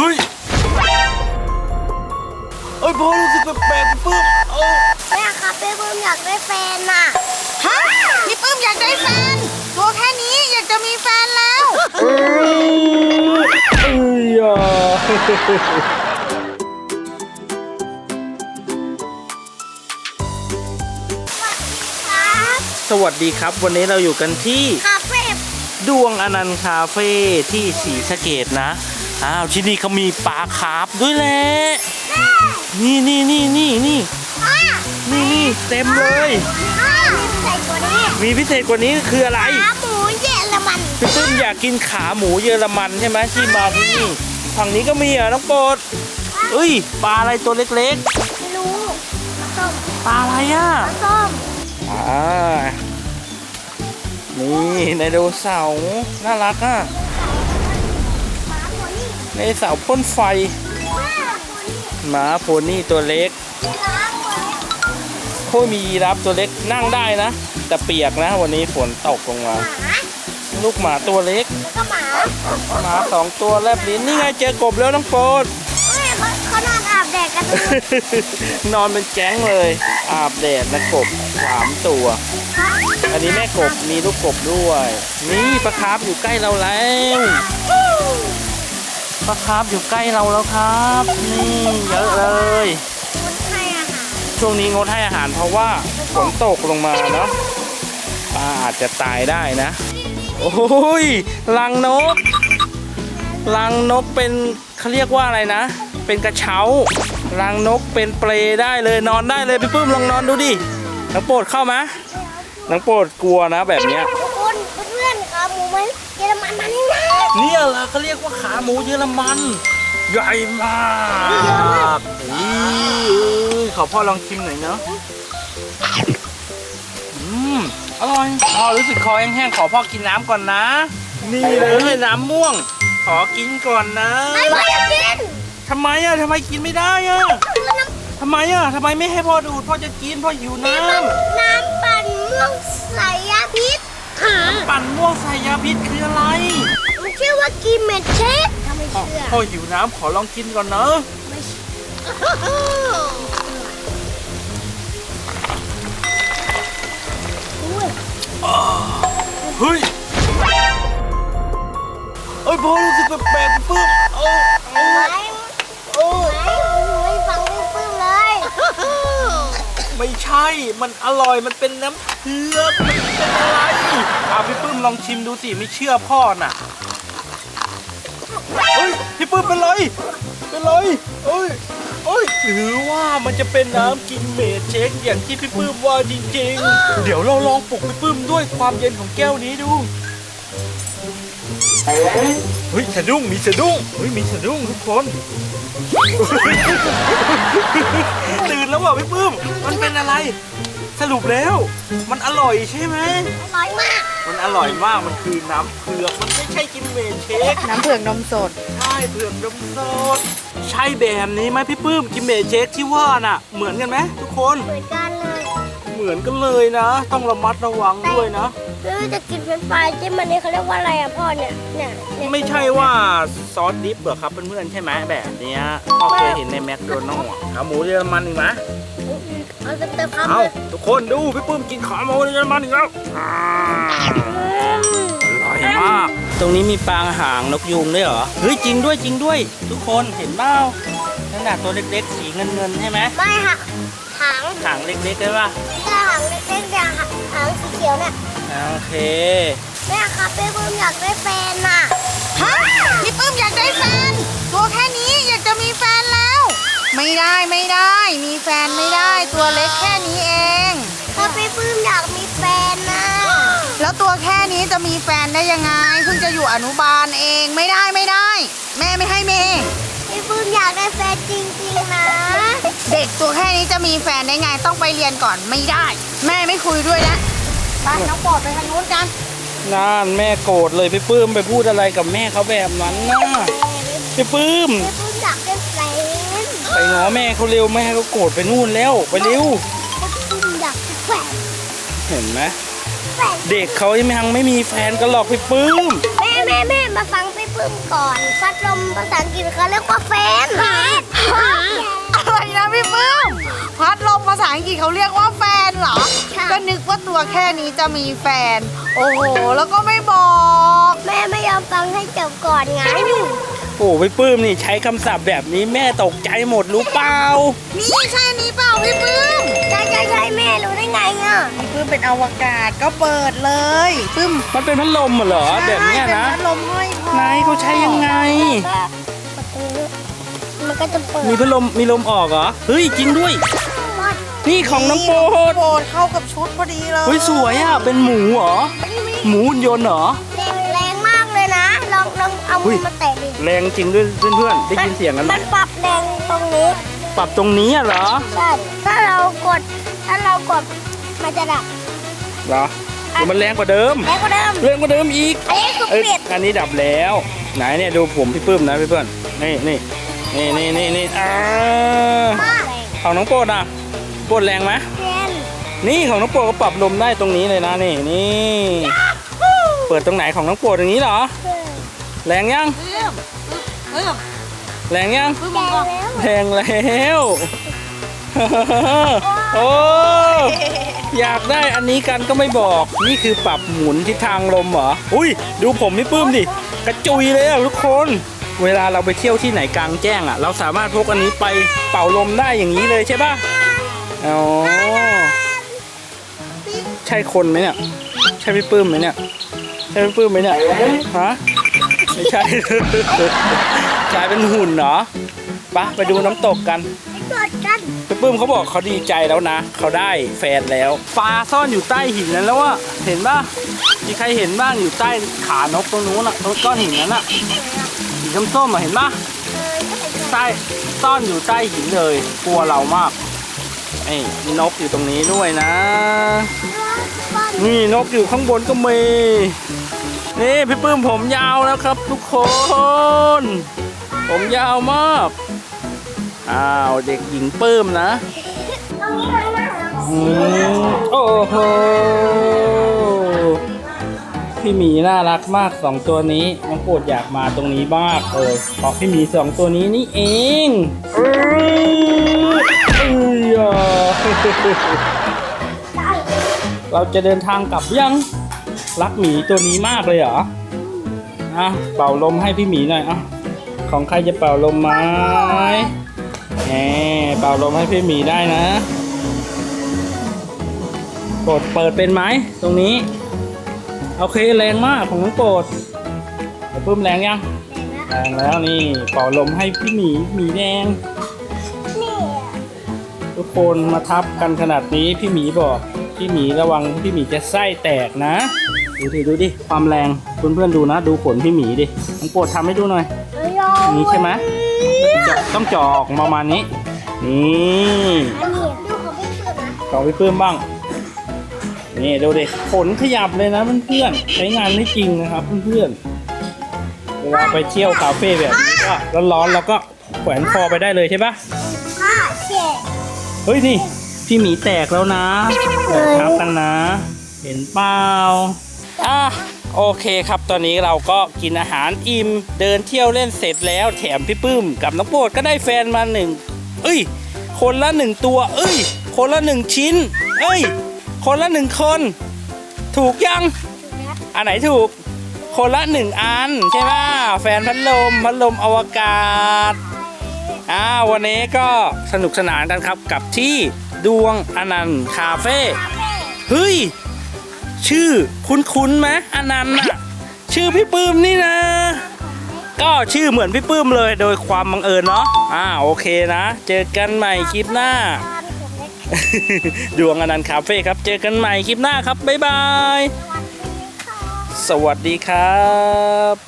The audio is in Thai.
เฮ้ยเอ้ยพ่อรู้สึกแปลกๆปึ๊บเอ้าแม่ครับพี่ปื้มอยากได้แฟนน่ะฮะพี่ปื้มอยากได้แฟนตัวแค่นี้อยากจะมีแฟนแล้วเอ้ยอะครับสวัสดีครับ วันนี้เราอยู่กันที่ คาเฟ่ดวงอนันต์คาเฟ่ที่ศรีสะเกดนะ อ้าวที่นี่เขามีปลาคาร์ฟด้วยแหละนี่นี่นี่นี่นี่อะนี่นี่เต็มเลยอะใส่ตัวนี้มีพิเศษกว่านี้คืออะไร ขาหมูเยอรมันพี่ตุ้มอยากกินขาหมูเยอรมันใช่ไหมที่มาที่นี่ฝั่งนี้ก็มีอะน้องโปรดเอ้ยปลาอะไรตัวเล็กไม่รู้ส้มๆ ปลาอะไรอะส้มอ่า นี่ไดโนเสาร์น่ารักอะหมา ตัวนี้ไดโนเสาร์พ่นไฟหมาตัวนี้หมาโพนี่ตัวเล็กล้างตัวนี้โค้ยมียีรับตัวเล็กนั่งได้นะ แต่เปียกนะ วันนี้ฝนตกลงมาหมาลูกหมาตัวเล็กแล้วก็หมาหมาสองตัวแลบลิ้นนี่ไงเจอกบแล้วน้องโปรดเฮ้ยเขาเขานอนอาบแดดกันดูนอนเป็นแก๊งเลย อาบแดดนะกบสามตัว อันนี้แม่กบมีลูกกบด้วย นี่ปลาคาร์ฟอยู่ใกล้เราแล้ว ปลาคาร์ฟอยู่ใกล้เราแล้วครับ นี่เยอะเลยคนให้อาหารช่วงนี้งดให้อาหารเพราะว่าฝนตกลงมาเนาะปลาอาจจะตายได้นะ โอ้ยลังนกลังนกเป็นเขาเรียกว่าอะไรนะ เป็นกระเช้าลังนกเป็นเปลได้เลยนอนได้เลยพี่ปื้มลองนอนดูดิน้องโปรดเข้ามาน้องโปรดกลัวนะแบบเนี้ยทุกคนเพื่อนๆขาหมูมันเยอ รมันมานี่นะเนี่ยเหรอเขาเรียกว่าขาหมูเยอรมัน ใหญ่มากนี่ขอพ่อลองชิมหน่อยเนาะอืมอร่อยพ่อรู้สึกคอแห้งๆขอพ่อกินน้ำก่อนนะ นี่เลยน้ำม่วง ขอกินก่อนนะไม่พ่อจะกินทำไมอะทำไมกินไม่ได้อะทำไมอะทำไมไม่ให้พ่อดูดพ่อจะกินพ่อหิวน้ำน้ำปั่นม่วงใส่ยาพิษ หาปั่นม่วงใส่ยาพิษคืออะไร มันชื่อว่ากิมเมทเชคถ้าไม่พ่อเชื่อพ่อหิวน้ำขอลองกินก่อนเนอะไม่เชื่ออุ้ยเฮ้ยเอ้ยพ่อรู้สึกแปลกๆปึ๊บเอ้าไอ้เอ้าไอ้เอ้าไม่ฟังไม่ปลื้มเลย ไม่ใช่ มันอร่อย มันเป็นน้ำเผือกมันเป็นอะไร อะพี่ปื้มลองชิมดูสิไม่เชื่อพ่อน่ะเฮ้ยพี่ปื้มเป็นไรเป็นไรเอ้ยเอ้ยหรือว่ามันจะเป็นน้ำกินเมดเชคอย่างที่พี่ปื้มว่าจริงๆ เดี๋ยวเราลองปลุกพี่ปื้มด้วยความเย็นของแก้วนี้ดูเฮ้ยสะดุ้งมีสะดุ้งเฮ้ยมีสะดุ้งทุกคน ตื่นแล้วว่ะพี่ปื้มมันเป็นอะไร สรุปแล้ว มันอร่อยใช่ไหม อร่อยมาก มันอร่อยมากมันคือน้ำเผือกมันไม่ใช่กินเมนเชคน้ำเผือกนมสด ใช่เผือกนมสด ใช่แบบนี้ไหมพี่ปื้มกินเมนเชคที่ว่าน่ะ เหมือนกันไหมทุกคนเหมือนกันเลยเหมือนกันเลยนะ ต้องระมัดระวังด้วยนะคือจะกินเป็นไฟรายจิ้มอันนี้เขาเรียกว่าอะไรอะพ่อเนี่ยเนี่ยเนี่ยไม่ใช่ว่าซอสดิฟเหรอครับเพื่อนๆใช่ไหมแบบเนี้ยพ่อเคยเห็นในแมคโดนัลล์อะขาหมูเยอรมันอีกไหม เอาเต็มๆคำเอาเลยทุกคนดูพี่ปื้มกินขาหมูเยอรมันอีกแล้วอ่าอร่อยมาก ตรงนี้มีปางหางนกยูงด้วยเหรอ เฮ้ยจริงด้วยจริงด้วย ทุกคนเห็นเปล่าขนาดตัวเล็กๆสีเงินเงินๆใช่ไหมไม่ค่ะหางหางเล็กๆได้ป่ะถ้าหางเล็กๆอย่างหางสีเขียวเนี่ยโอเค แม่ครับพี่ปื้มอยากได้แฟนน่ะฮะพี่ปื้มอยากได้แฟน ตัวแค่นี้อยากจะมีแฟนแล้ว ไม่ได้ไม่ได้ มีแฟนไม่ได้ตัวเล็กแค่นี้เอง ถ้าพี่ปื้มอยากมีแฟนน่ะแล้วตัวแค่นี้จะมีแฟนได้ยังไงเพิ่งจะอยู่อนุบาลเองไม่ได้ไม่ได้ แม่ไม่ให้เมย์พี่ปื้มอยากได้แฟนจริงๆนะ เด็กตัวแค่นี้จะมีแฟนได้ไงต้องไปเรียนก่อนไม่ได้ แม่ไม่คุยด้วยแล้วไปน้องปอดไปทางนู้นกันนั่นแม่โกรธเลยพี่ปื้มไปพูดอะไรกับแม่เขาแบบนั้นนะพี่ปื้ม ไปง้อแม่เขาเร็วแม่เขาโกรธไปนู่นแล้วไปเร็วพี่ปื้มอยากได้แฟนเห็นไหมแฟนเด็กเขายังไม่มีแฟนกันหรอกพี่ปื้มแม่แม่แม่มาฟังพี่ปื้มก่อนพัดลมภาษาอังกฤษเขาเรียกว่าแฟนอะไรนะพี่ปื้มพัดลมภาษาอังกฤษเขาเรียกว่าแฟนเหรอ ก็นึกว่าตัวแค่นี้จะมีแฟน โอ้โห แล้วก็ไม่บอก แม่ไม่ยอมฟังให้จบก่อนไง โอ้พี่ปื้มนี่ใช้คำศัพท์แบบนี้แม่ตกใจหมดรู้เปล่า นี่ใช่อันนี้เปล่าพี่ปื้มใช่ใช่ใช่แม่รู้ได้ไงอะพี่ปื้มเป็นอวกาศก็เปิดเลยปื้มมันเป็นพัดลมเหรอแบบเนี้ยใช่นะเป็นพัดลมห้อยคอไหนเขาใช้ยังไงมันก็จะเปิดมีพัดลมมีลมออกเหรอเฮ้ยจริงด้วย นี่ของน้ำโปรดโปรดเข้ากับชุดพอดีเลยเฮ้ยสวยอะเป็นหมูเหรอหมูหุ่นยนต์เหรอ เอาอุ้มือยมาแตะดิแรงจริงด้วยเพื่อนๆได้ยินเสียงกันไหมมันปรับแรงตรงนี้ ปรับตรงนี้อะเหรอใช่ ถ้าเรากด ถ้าเรากด มันจะดับ เหรอหรือมันแรงกว่าเดิม แรงกว่าเดิม แรงกว่าเดิมอีกอันนี้คือเอ้ยปิดอันนี้ดับแล้ว ไหนเนี่ยดูผมพี่ปื้มนะพี่เพื่อนนี่นี่นี่นี่นี่นี่อ่ามากของน้องโปรดอะโปรดแรงไหมแรงนี่ของน้องโปรดก็ปรับลมได้ตรงนี้เลยนะนี่นี่ เปิดตรงไหนของน้องโปรดตรงนี้เหรอ แรงยังปื้มปื้มแรงยังปื้มแรมองก่อนแล้วแรงแล้ว โอ้ อยากได้อันนี้กันก็ไม่บอก นี่คือปรับหมุนทิศทางลมเหรอ อุ้ย ดูผมไม่ปื้มดิ กระจุยเลยอะทุกคน เวลาเราไปเที่ยวที่ไหนกลางแจ้งอะเราสามารถพกอันนี้ไปเป่าลมได้อย่างนี้เลยใช่ปะอ๋อ ใช่คนไหมเนี่ย ใช่พี่ปื้มไหมเนี่ย ใช่พี่ปื้มไหมเนี่ย ฮะ ไม่ใช่ กลายเป็นหุ่นเหรอปะไปดูน้ำตกกันกดกันพี่ปื้มเขาบอกเขาดีใจแล้วนะ เขาได้แฟนแล้วปลาซ่อนอยู่ใต้หินนั้นแล้วว่าเห็นป่ะมีใครเห็นบ้างอยู่ใต้ขานกตรงนู้นอะตรงก้อนหินนั้นอะสีส้มๆอะเห็นป่ะเออก็เป็นใต้ซ่อนอยู่ใต้หินเลย กลัวเรามากเอ้ยมีนกอยู่ตรงนี้ด้วยนะก้อนนี่นกอยู่ข้างบนก็มี นี่พี่ปื้มผมยาวแล้วครับ ทุกคน ผมยาวมาก อ้าวเด็กหญิงปื้มนะตรงนี้ข้างหน้าเราอืมโอ้โห พี่หมีน่ารักมากสองตัวนี้ น้องโปรดอยากมาตรงนี้มากเลยเพราะพี่หมีสองตัวนี้นี่เองเอ้ยเอ้ยอะได้เราจะเดินทางกลับยัง รักหมีตัวนี้มากเลยเหรออะเป่าลมให้พี่หมีหน่อยอะของใครจะเป่าลมไหมแหมเป่าลมให้พี่หมีได้นะโปรดเปิดเป็นไหมตรงนี้ โอเคแรงมากของน้องโปรดเดี๋ยวเพิ่มแรงยังแรงแล้วนี่เป่าลมให้พี่หมีหมีแดงทุกคนมาทับกันขนาดนี้พี่หมีบอก พี่หมีระวังพี่หมีจะไส้แตกนะ ดูดิดูดิความแรงเพื่อนๆดูนะ ดูขนพี่หมีดิน้องโปรดทำให้ดูหน่อยเอ้ยยอมนี่ใช่ไหมจะต้องเจาะออกประมาณนี้ นี่อันนี้ดูของพี่ปื้มนะของพี่ปื้มบ้าง นี่ดูดิขนขยับเลยนะเพื่อนๆใช้งานได้จริงนะครับเพื่อนๆเวลาไปเที่ยวคาเฟ่แบบนี้ก็ร้อนๆแล้วก็แขวนคอไปได้เลยใช่ปะผ้าเช็ดเฮ้ยนี่พี่หมีแตกแล้วนะอย่าทับกันนะ เห็นเปล่า อะโอเคครับตอนนี้เราก็กินอาหารอิ่มเดินเที่ยวเล่นเสร็จแล้วแถมพี่ปื้มกับน้องโปรดก็ได้แฟนมาหนึ่งเอ้ย คนละหนึ่งตัว เอ้ย คนละหนึ่งชิ้น เอ้ย คนละหนึ่งคน ถูกยัง อันไหนถูก คนละหนึ่งอัน ใช่ไหมแฟนพัดลมพัดลมอวกาศอ่าวันนี้ก็สนุกสนานกันครับกับที่ดวงอนันต์คาเฟ่เฮ้ย ชื่อคุ้นๆไหมอนันต์น่ะชื่อพี่ปื้มนี่นะ ก็ชื่อเหมือนพี่ปื้มเลยโดยความบังเอิญเนาะอ่าโอเคนะ เจอกันใหม่คลิปหน้าตอนผมเล็กดวงอนันต์คาเฟ่ครับ เจอกันใหม่คลิปหน้าครับบ๊ายบายวันนี้ค่ะสวัสดีครับ